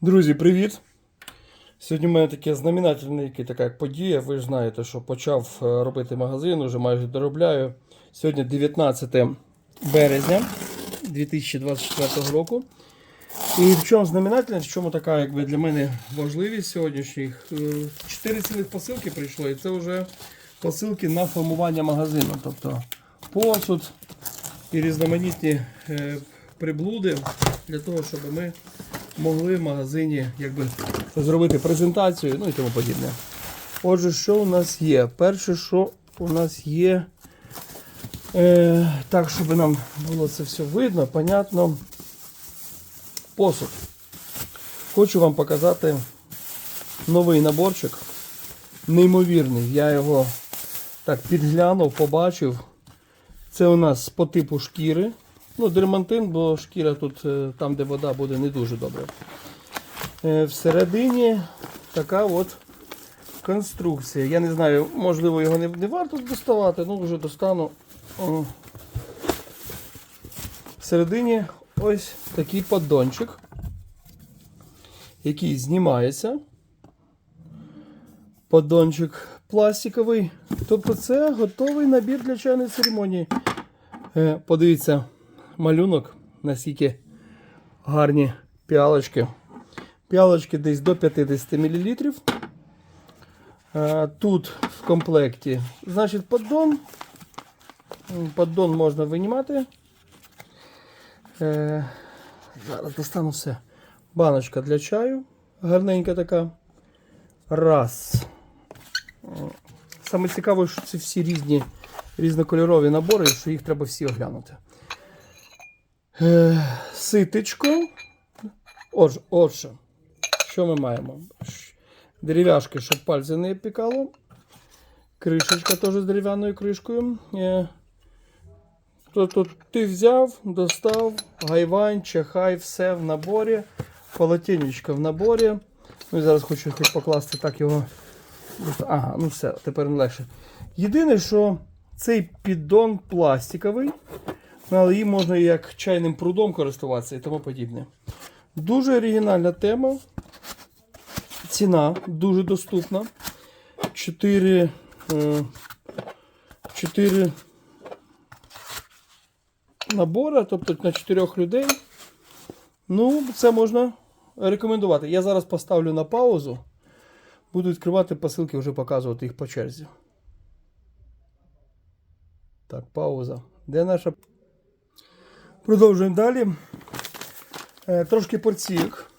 Друзі, привіт! Сьогодні в мене таке знаменательне така подія. Ви ж знаєте, що почав е, робити магазин, уже майже доробляю. Сьогодні 19 березня 2024 року. І в чому знаменательність, в чому така якби, для мене важливість сьогоднішніх? Е, Чотири цілих посилки прийшло, і це вже посилки на формування магазину. Тобто посуд і різноманітні е, приблуди для того, щоб ми могли в магазині якби, зробити презентацію, ну і тому подібне. Отже, що у нас є? Перше, що у нас є, е, так, щоб нам було це все видно, понятно. Посуд. Хочу вам показати новий наборчик. Неймовірний. Я його так підглянув, побачив. Це у нас по типу шкіри. Ну, дермантин, бо шкіра тут, е, там, де вода буде, не дуже добре. Е, Всередині така от конструкція. Я не знаю, можливо, його не, не варто доставати, ну вже достану. О. Всередині ось такий поддончик, який знімається. Поддончик пластиковий. Тобто це готовий набір для чайної церемонії. Е, Подивіться, малюнок, наскільки гарні піалочки. Піалочки десь до 50 мл. Е, Тут в комплекті, значить, поддон. Поддон можна винімати. Е, Зараз достану все. Баночка для чаю. Гарненька така. Раз. Саме цікаве, що це всі різні різнокольорові набори, що їх треба всі оглянути. Е, ситечко. Отже, отже, що ми маємо? Дерев'яшки, щоб пальці не пікало. Кришечка теж з дерев'яною кришкою. Е, Тобто ти взяв, достав, гайвань, чахай, все в наборі. Полотенечко в наборі. Ну зараз хочу хоч покласти так його. Ага, ну все, тепер легше. Єдине, що цей піддон пластиковий, але їм можна як чайним прудом користуватися і тому подібне. Дуже оригінальна тема. Ціна дуже доступна. 4, 4 набора, тобто на 4 людей. Ну, це можна рекомендувати. Я зараз поставлю на паузу. Буду відкривати посилки, вже показувати їх по черзі. Так, пауза. Де наша? Продовжуємо далі. Е, трошки порційок.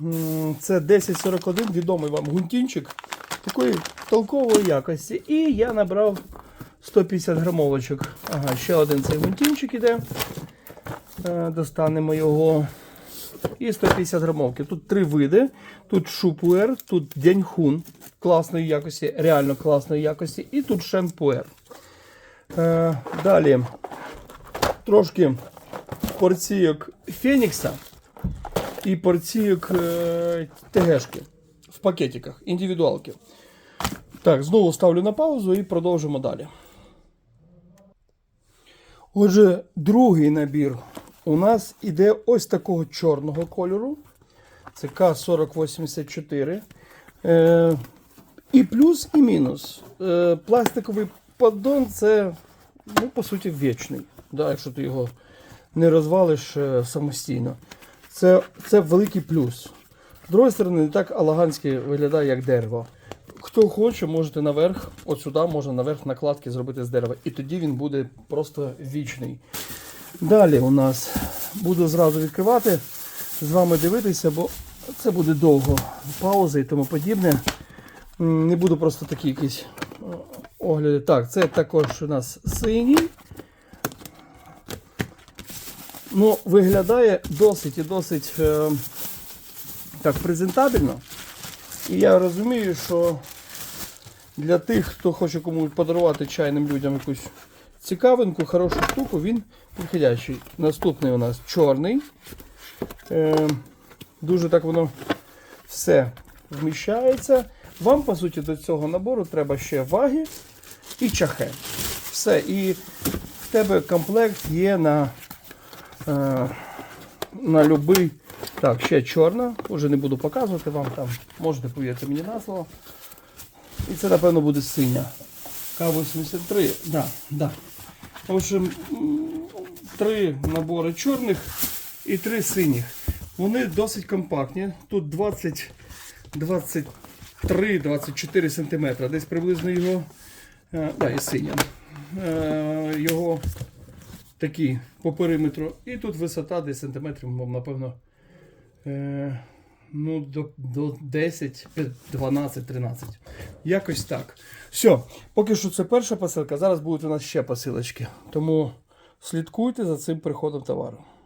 М, Це 1041, відомий вам гунтінчик такої толкової якості. І я набрав 150 грамовочок. Ага, ще один цей гунтінчик іде. Е, Достанемо його. І 150 грамовки. Тут три види. Тут шупуер, тут дяньхун класної якості, реально класної якості. І тут шенпуер. Е, далі трошки порційок Фенікса і порційок е, ТГшки в пакетиках, індивідуалки. Так, знову ставлю на паузу і продовжимо далі. Отже, другий набір у нас іде ось такого чорного кольору. Це К4084. Е, і плюс, і мінус. Е, пластиковий поддон це, ну, по суті, вічний. Да, якщо ти його не розвалиш е, самостійно. Це, це великий плюс. З другої сторони, не так алаганськи виглядає, як дерево. Хто хоче, можете наверх, от сюди можна наверх накладки зробити з дерева. І тоді він буде просто вічний. Далі у нас буду зразу відкривати, з вами дивитися, бо це буде довго. Пауза і тому подібне. Не буду просто такі якісь огляди. Так, це також у нас синій. Ну, виглядає досить і досить е, так презентабельно. І я розумію, що для тих, хто хоче комусь подарувати чайним людям якусь цікавинку, хорошу штуку, він підходящий. Наступний у нас чорний. Е, дуже так воно все вміщається. Вам, по суті, до цього набору треба ще ваги і чахе. Все. І в тебе комплект є на, на будь-який Так, ще чорна, уже не буду показувати вам там, можете повірити мені на слово. І це, напевно, буде синя. К-83, да, да. В общем, три набори чорних і три синіх. Вони досить компактні. Тут 20, 23-24 см. Десь приблизно його. Е, да, і синя. Е, його такі по периметру. І тут висота десь сантиметрів, напевно, е, ну, до, до 10, 12, 13. Якось так. Все, поки що це перша посилка. Зараз будуть у нас ще посилочки. Тому слідкуйте за цим приходом товару.